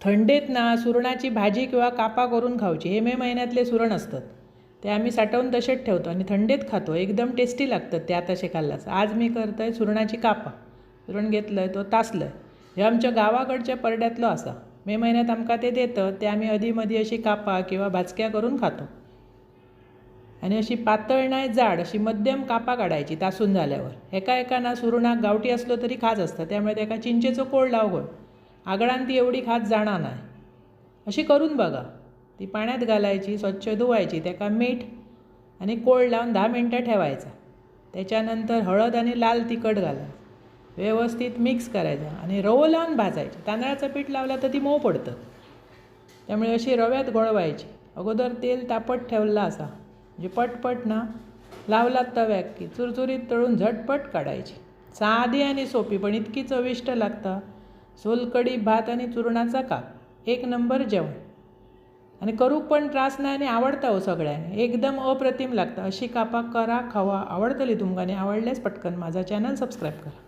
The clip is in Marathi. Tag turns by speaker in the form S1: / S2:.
S1: थंडीत ना सुरणाची भाजी किंवा कापा करून खावची हे मे महिन्यातले सुरण असतात. ते आम्ही साठवून तसेच ठेवतो आणि थंडीत खातो. एकदम टेस्टी लागतात त्या तसे खाल्लास आज मी करत आहे सुरणाची कापा. सुरण घेतलं आहे तो तासलं आहे हे आमच्या गावाकडच्या परड्यातलं असा. मे महिन्यात आमकां ते देतं ते आम्ही अधीमधी अशी कापा किंवा भाजक्या करून खातो. आणि अशी पातळ नाही जाड अशी मध्यम कापा काढायची तासून झाल्यावर. एका एका ना सुरणाक गावठी असलो तरी खाज असतं. त्यामुळे त्याका चिंचेचो कोळ लावगोय आगळान ती एवढी खात जाणार नाही. अशी करून बघा. ती पाण्यात घालायची स्वच्छ धुवायची त्याका मीठ आणि कोळ लावून दहा मिनटं ठेवायचा. त्याच्यानंतर हळद आणि लाल तिखट घालायचं व्यवस्थित मिक्स करायचं आणि रवो लावून भाजायची. तांदळाचं पीठ लावलं तर ती मऊ पडतं. त्यामुळे अशी रव्यात घोळवायची. अगोदर तेल तापट ठेवलं असा. म्हणजे पटपट ना लावलात तव्याक की चुरचुरीत तळून झटपट काढायची. साधी आणि सोपी पण इतकी चविष्ट लागता. सोलकडी भात आणि चुरणाचा काप. एक नंबर जेवण. आणि करूक पण त्रास नाही आणि आवडता हो सगळ्यांनी. एकदम अप्रतिम लागतं. अशी कापा करा खावा. आवडतली तुमकां आणि आवडल्यास पटकन माझा चॅनल सबस्क्राईब करा.